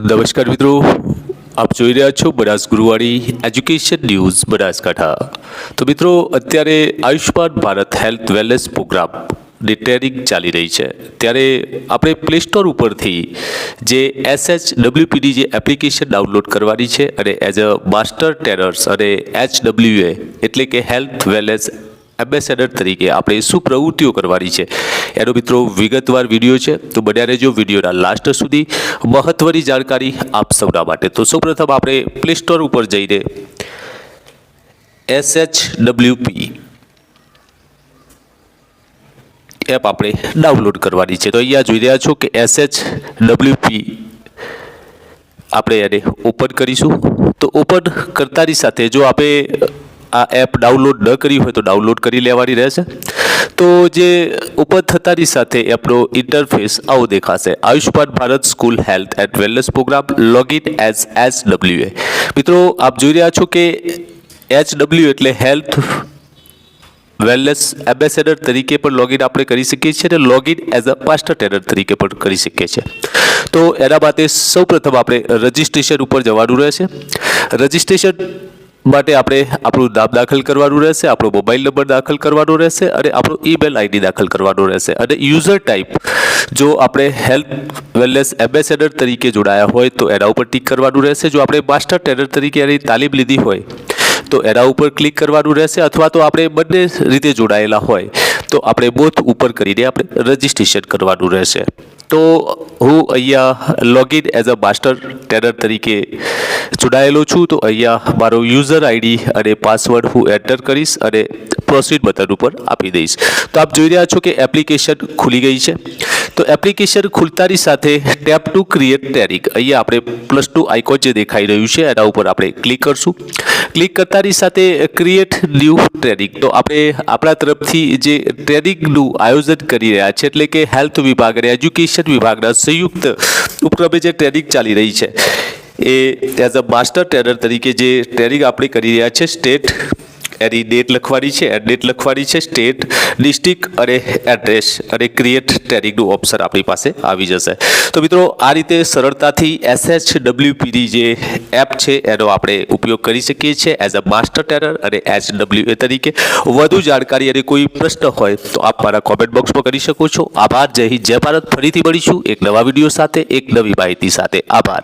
નમસ્કાર મિત્રો. આપ જોઈ રહ્યા છો બનાસ ગુરુવાળી એજ્યુકેશન ન્યૂઝ બનાસકાંઠા. તો મિત્રો, અત્યારે આયુષ્માન ભારત હેલ્થ વેલનેસ પ્રોગ્રામની ટ્રેનિંગ ચાલી રહી છે. ત્યારે આપણે પ્લે સ્ટોર ઉપરથી જે એસએચ ડબલ્યુપીડી જે એપ્લિકેશન ડાઉનલોડ કરવાની છે અને એઝ અ માસ્ટર ટેરર્સ અને એચ ડબલ્યુએ એટલે કે હેલ્થ વેલનેસ એમ્બેસેડર તરીકે આપણે શું પ્રવૃત્તિઓ કરવાની છે? એનો મિત્રો વિગતવાર વીડિયો છે. તો બન્યા રહેજો વિડીયોના લાસ્ટ સુધી. મહત્ત્વની જાણકારી આપ સૌના માટે. તો સૌપ્રથમ આપણે પ્લે સ્ટોર ઉપર જઈને એસ એચ ડબલ્યુપી એપ આપણે ડાઉનલોડ કરવાની છે. તો અહીંયા જોઈ રહ્યા છો કે એસ એચ ડબલ્યુપી આપણે એને ઓપન કરીશું. તો ઓપન કરતાની સાથે જો આપણે આ એપ ડાઉનલોડ ન કરી હોય તો ડાઉનલોડ કરી લેવાની રહેશે. તો જે ઉપર થતાની સાથે એપનો ઇન્ટરફેસ આવો દેખાશે. Ayushman Bharat school health and wellness programme login as H A. મિત્રો, આપ જોઈ રહ્યા છો કે એચ ડબલ્યુ એટલે હેલ્થ વેલનેસ એમ્બેસેડર તરીકે પણ લોગિન આપણે કરી શકીએ છીએ અને login as a master trainer તરીકે પણ કરી શકીએ છીએ. તો એના માટે સૌપ્રથમ આપણે રજિસ્ટ્રેશન ઉપર જવાનું રહેશે. રજિસ્ટ્રેશન માટે આપણે આપણું નામ દાખલ કરવાનું રહેશે, આપણો મોબાઈલ નંબર દાખલ કરવાનો રહેશે અને આપણો ઈમેલ આઈડી દાખલ કરવાનો રહેશે. અને યુઝર ટાઈપ જો આપણે હેલ્થ વેલનેસ એમ્બેસેડર તરીકે જોડાયા હોય, તો એના ઉપર ટીક કરવાનું રહેશે. જો આપણે માસ્ટર ટ્રેનર તરીકે એની તાલીમ લીધી હોય, તો એના ઉપર ક્લિક કરવાનું રહેશે અથવા તો આપણે બંને રીતે જોડાયેલા હોય, તો આપણે બોથ ઉપર કરીને આપણે રજિસ્ટ્રેશન કરવાનું રહેશે. તો હું અહીંયા login as a master trainer તરીકે જોડાયેલો છું. તો અહીંયા મારો યુઝર આઈડી અને પાસવર્ડ હું એન્ટર કરીશ અને પ્રોસીડ બટન ઉપર આપી દઈશ. તો આપ જોઈ રહ્યા છો કે એપ્લિકેશન ખુલી ગઈ છે. તો એપ્લિકેશન ખુલતાની સાથે ટેપ ટુ ક્રિએટ ટેરિક. અહીંયા આપણે પ્લસ ટુ આઇકોન જે દેખાઈ રહ્યું છે, એના ઉપર આપણે ક્લિક કરશું. ક્લિક કરતાની સાથે ક્રિએટ ન્યૂ ટ્રેનિંગ તો આપણે આપણા તરફથી જે ટ્રેનિંગનું આયોજન કરી રહ્યા છે, એટલે કે હેલ્થ વિભાગ અને એજ્યુકેશન વિભાગના સંયુક્ત ઉપક્રમે જે ટ્રેનિંગ ચાલી રહી છે, એ એઝ અ માસ્ટર ટ્રેનર તરીકે જે ટ્રેનિંગ આપણે કરી રહ્યા છે સ્ટેટ એની ડેટ લખવાની છે. ડેટ લખવાની છે. સ્ટેટ ડિસ્ટ્રિક્ટ અને એડ્રેસ અને ક્રિએટ ટ્રેનિંગનું ઓપ્શન આપણી પાસે આવી જશે. તો મિત્રો, આ રીતે સરળતાથી એસએચ ડબલ્યુપીની જે એપ છે, એનો આપણે ઉપયોગ કરી શકીએ છીએ એઝ અ માસ્ટર ટેરર અને એચ ડબલ્યુ એ તરીકે. વધુ જાણકારી અને કોઈ પ્રશ્ન હોય, તો આપ મારા કોમેન્ટ બોક્સમાં કરી શકો છો. આભાર. જય હિન્દ, જય ભારત. ફરીથી મળીશું એક નવા વીડિયો સાથે, એક નવી માહિતી સાથે. આભાર.